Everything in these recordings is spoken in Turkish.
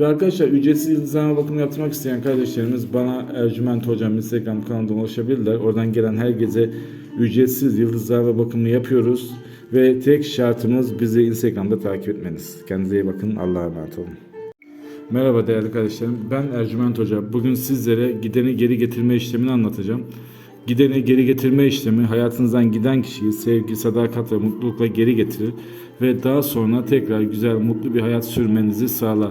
Ve arkadaşlar ücretsiz yıldızlama bakımı yaptırmak isteyen kardeşlerimiz bana Ercüment Hocam Instagram kanalından ulaşabilirler. Oradan gelen herkese ücretsiz yıldızlama bakımı yapıyoruz. Ve tek şartımız bizi Instagram'da takip etmeniz. Kendinize iyi bakın. Allah'a emanet olun. Merhaba değerli kardeşlerim. Ben Ercüment Hoca. Bugün sizlere gideni geri getirme işlemini anlatacağım. Gideni geri getirme işlemi hayatınızdan giden kişiyi sevgi, sadakat ve mutlulukla geri getirir ve daha sonra tekrar güzel, mutlu bir hayat sürmenizi sağlar.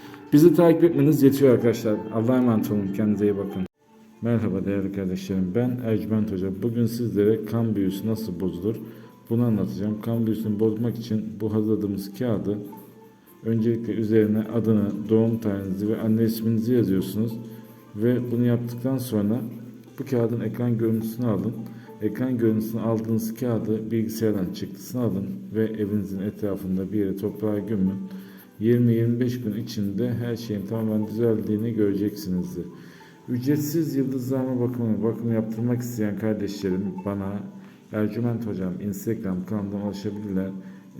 Bizi takip etmeniz yetiyor arkadaşlar. Allah'a emanet olun. Kendinize iyi bakın. Merhaba değerli kardeşlerim. Ben Ercüment Hoca. Bugün sizlere kan büyüsü nasıl bozulur bunu anlatacağım. Kan büyüsünü bozmak için bu hazırladığımız kağıdı öncelikle üzerine adını, doğum tarihinizi ve anne isminizi yazıyorsunuz. Ve bunu yaptıktan sonra bu kağıdın ekran görüntüsünü alın. Ekran görüntüsünü aldığınız kağıdı bilgisayardan çıktısını alın ve evinizin etrafında bir yere toprağa gömün. 20-25 gün içinde her şeyin tamamen düzeldiğini göreceksinizdir. Ücretsiz yıldızlama bakımı, bakımı yaptırmak isteyen kardeşlerim bana Ercüment Hocam Instagram kanalından ulaşabilirler.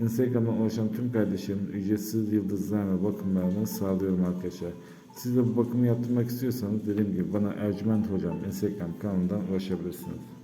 Instagram'dan ulaşan tüm kardeşlerim ücretsiz yıldızlama bakımlarını sağlıyorum arkadaşlar. Siz de bu bakımı yaptırmak istiyorsanız dediğim gibi bana Ercüment Hocam Instagram kanalından ulaşabilirsiniz.